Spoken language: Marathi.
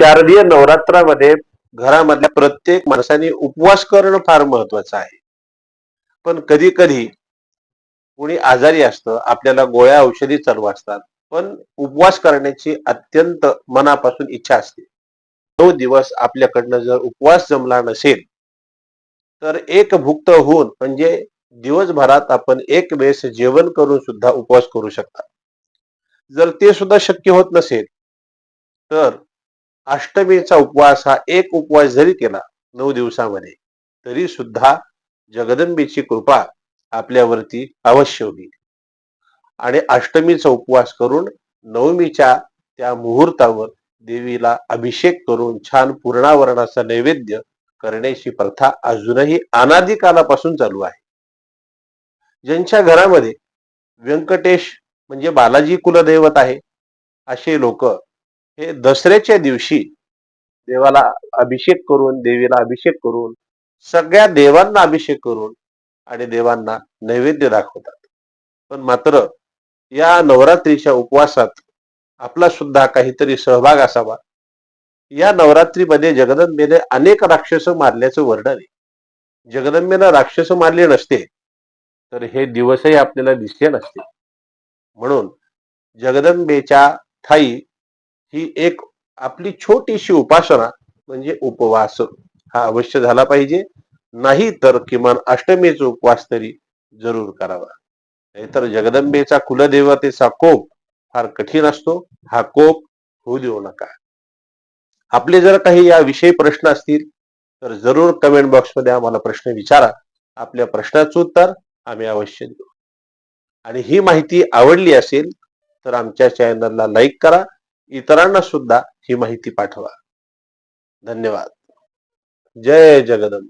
शारदीय नवरात्रामध्ये घरामधल्या प्रत्येक माणसाने उपवास करणं फार महत्वाचं आहे. पण कधी कधी कोणी आजारी असतं आपल्याला गोळ्या औषधी चालू असतात पण उपवास करण्याची अत्यंत मनापासून इच्छा असते. तो दिवस आपल्याकडनं जर उपवास जमला नसेल तर एक भुक्त होऊन म्हणजे दिवसभरात आपण एक वेळेस जेवण करून सुद्धा उपवास करू शकता. जर ते सुद्धा शक्य होत नसेल तर अष्टमीचा उपवास हा एक उपवास जरी केला नऊ दिवसामध्ये तरी सुद्धा जगदंबेची कृपा आपल्यावरती अवश्य होईल. आणि अष्टमीचा उपवास करून नवमीच्या त्या मुहूर्तावर देवीला अभिषेक करून छान पूर्णावरणाचा नैवेद्य करण्याची प्रथा अजूनही अनादी कालापासून चालू आहे. ज्यांच्या घरामध्ये व्यंकटेश म्हणजे बालाजी कुलदैवत आहे असे लोक हे दसऱ्याच्या दिवशी देवाला अभिषेक करून देवीला अभिषेक करून सगळ्या देवांना अभिषेक करून आणि देवांना नैवेद्य दाखवतात. पण मात्र या नवरात्रीच्या उपवासात आपला सुद्धा काहीतरी सहभाग असावा. या नवरात्रीमध्ये जगदंबेने अनेक राक्षस मारल्याचं वर्णन आहे. जगदंबेनं राक्षस मारले नसते तर हे दिवसही आपल्याला दिसले नसते. म्हणून जगदंबेच्या ठाई ही एक आपली छोटीशी उपासना म्हणजे उपवास. हा अवश्य झाला पाहिजे. नाही तर किमान अष्टमीचा उपवास तरी जरूर करावा. नाहीतर जगदंबेचा कुलदेवतेचा कोप फार कठीण असतो. हा कोप होऊ देऊ नका. आपले जर काही याविषयी प्रश्न असतील तर जरूर कमेंट बॉक्समध्ये आम्हाला प्रश्न विचारा. आपल्या प्रश्नाचं उत्तर आम्ही अवश्य देऊ. आणि ही माहिती आवडली असेल तर आमच्या चॅनलला लाईक करा. इतरांना सुद्धा ही माहिती पाठवा. धन्यवाद. जय जगदंब.